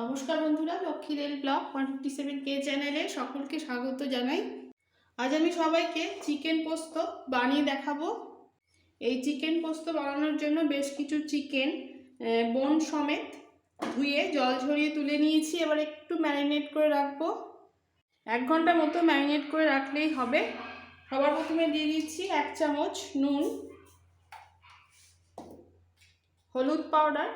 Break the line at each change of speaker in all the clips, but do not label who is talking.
নমস্কার বন্ধুরা, Lakshmi rail blog one fifty seven কে চ্যানেলে সকলকে স্বাগত জানাই। আজ আমি সবাইকে চিকেন পোস্ত বানিয়ে দেখাবো। এই চিকেন পোস্ত বানানোর জন্য বেশ কিছু চিকেন বোন সমেত ধুয়ে জল ঝরিয়ে তুলে নিয়েছি। এবার একটু ম্যারিনেট করে রাখব। এক ঘণ্টা মতো ম্যারিনেট করে রাখলেই হবে। সবার প্রথমে দিয়ে দিচ্ছি এক চামচ নুন, হলুদ পাউডার।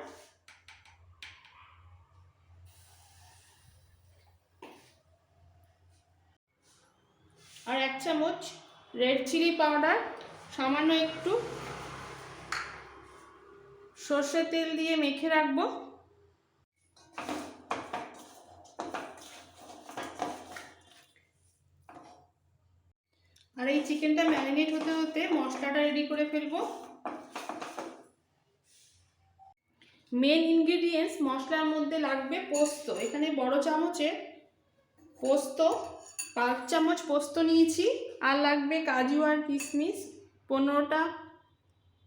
চামচ রেড চিলি পাউডার সামান্য একটু সর্ষের তেল দিয়ে মেখে রাখব। আর এই চিকেনটা ম্যারিনেট হতে হতে মশলাটা রেডি করে ফেলব। মেন ইনগ্রিডিয়েন্টস মশলার মধ্যে লাগবে পোস্ত। এখানে বড় চামচে পোস্ত পাঁচ চামচ পোস্ত নিয়েছি। আর লাগবে কাজু আর কিশমিশ। পনেরোটা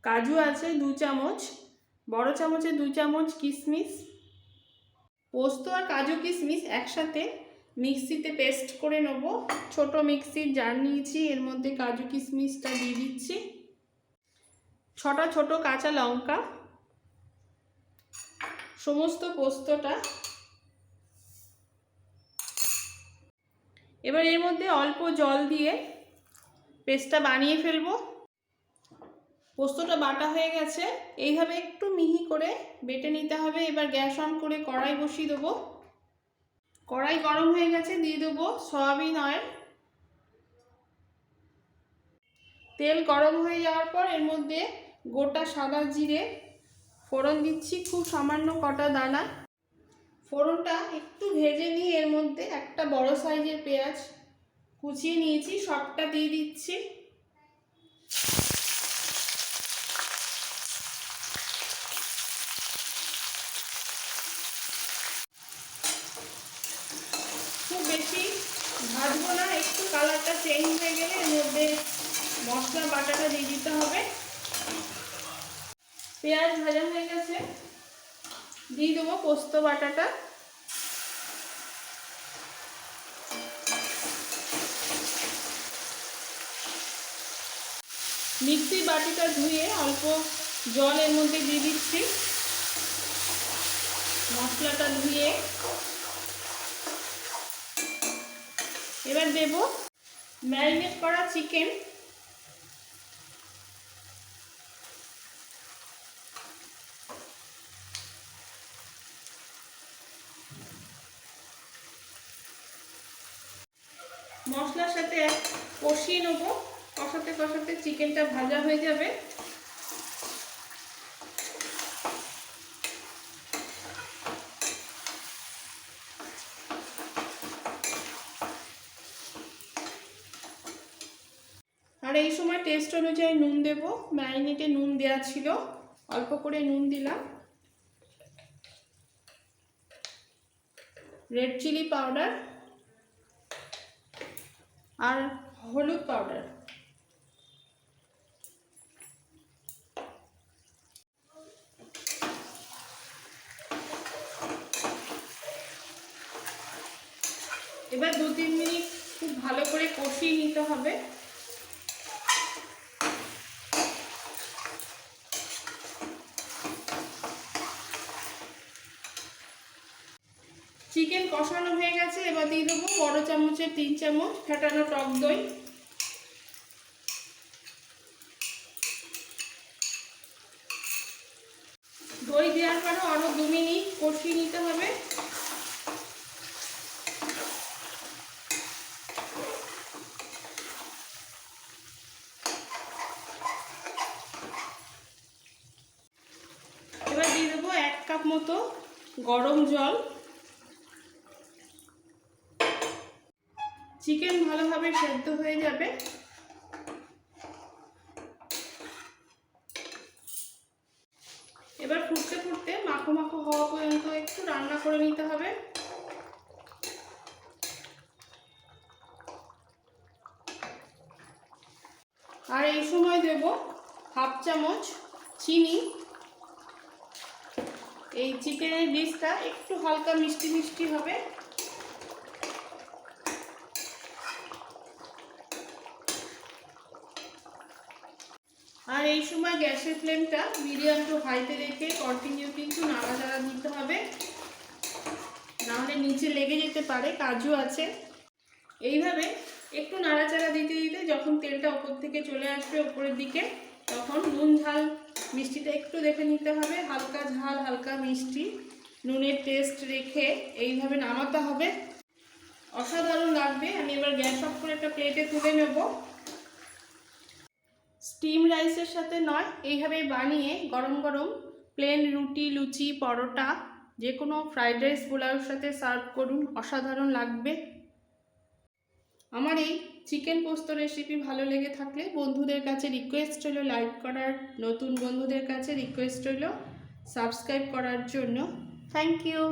কাজু আছে, দু চামচ। বড় চামচে দু চামচ কিশমিশ। পোস্ত আর কাজু কিশমিশ একসাথে মিক্সিতে পেস্ট করে নেব। ছোট মিক্সির জার নিয়েছি, এর মধ্যে কাজু কিশমিশটা দিয়ে দিচ্ছি। ছটা ছোট কাঁচা লঙ্কা। সমস্ত পোস্তটা এবার এর মধ্যে অল্প জল দিয়ে পেস্টটা বানিয়ে ফেলব। পোস্তটা বাটা হয়ে গেছে। এইভাবে একটু মিহি করে বেটে নিতে হবে। এবার গ্যাস অন করে কড়াই বসিয়ে দেবো। কড়াই গরম হয়ে গেছে, দিয়ে দেবো সয়াবিন অয়েল। তেল গরম হয়ে যাওয়ার পর এর মধ্যে গোটা সাদা জিরে ফোড়ন দিচ্ছি। খুব সামান্য কটা দানা। ফোড়নটা একটু ভেজে নিয়ে এর মধ্যে একটা বড় সাইজের পেঁয়াজ কুচিয়ে নিয়েছি, সবটা দিয়ে দিচ্ছি। খুব বেশি ভাজবো না, একটু কালারটা চেঞ্জ হয়ে গেলে এর মধ্যে মশলা, বাটাটা দিয়ে দিতে হবে। পেঁয়াজ ভাজা হয়ে গেছে। দিয়ে দেবো পোস্ত বাটাটা। মিক্সি বাটিটা ধুয়ে অল্প জলের মধ্যে দিয়ে দিচ্ছি। মশলাটা ধুয়ে। এবার দেব ম্যারিনেট করা চিকেন। মশলার সাথে কষিয়ে নেব। কষাতে কষাতে চিকেনটা ভাজা হয়ে যাবে। আর এই সময় টেস্ট অনুযায়ী নুন দেব। ম্যারিনেটে নুন দেওয়া ছিল। অল্প করে নুন দিলাম। রেড চিলি পাউডার আর হলুদ পাউডার এবার দু তিন মিনিট খুব ভালো করে কষিয়ে নিতে হবে। চিকেন কষানো হয়ে গেছে, এবার দিয়ে দেবো বড় চামচের তিন চামচ ফেটানো টক দই। দই দেওয়ার পরে আরও দু মিনিট কষিয়ে নিতে হবে। এবার দিয়ে দেবো এক কাপ মতো গরম জল। চিকেন ভালোভাবে সেদ্ধ হয়ে যাবে। এবার ফুটতে ফুটতে মাখো মাখো হওয়া পর্যন্ত একটু রান্না করে নিতে হবে। আর এই সময় দেব হাফ চামচ চিনি। এই চিকেনের ডিশটা একটু হালকা মিষ্টি মিষ্টি হবে। আর এই সময় গ্যাসের ফ্লেমটা মিডিয়াম টু হাইতে রেখে কন্টিনিউ কিন্তু নাড়াচাড়া দিতে হবে। নাহলে নিচে লেগে যেতে পারে, কাজু আছে। এইভাবে একটু নাড়াচাড়া দিতে দিতে যখন তেলটা ওপর থেকে চলে আসবে ওপরের দিকে, তখন নুন, ঝাল, মিষ্টিটা একটু দেখে নিতে হবে। হালকা ঝাল, হালকা মিষ্টি, নুনের টেস্ট রেখে এইভাবে নামাতে হবে। অসাধারণ লাগবে। আমি এবার গ্যাস অফ করে একটা প্লেটে তুলে নেব। স্টিম রাইসের সাথে নয় এইভাবে বানিয়ে গরম গরম প্লেন রুটি, লুচি, পরোটা যে কোনো ফ্রাইড রাইস পোলাওর সাথে সার্ভ করুন, অসাধারণ লাগবে। আমার এই চিকেন পোস্ত রেসিপি ভালো লেগে থাকলে বন্ধুদের কাছে রিকোয়েস্ট হলো লাইক করার, নতুন বন্ধুদের কাছে রিকোয়েস্ট হলো সাবস্ক্রাইব করার জন্য। Thank you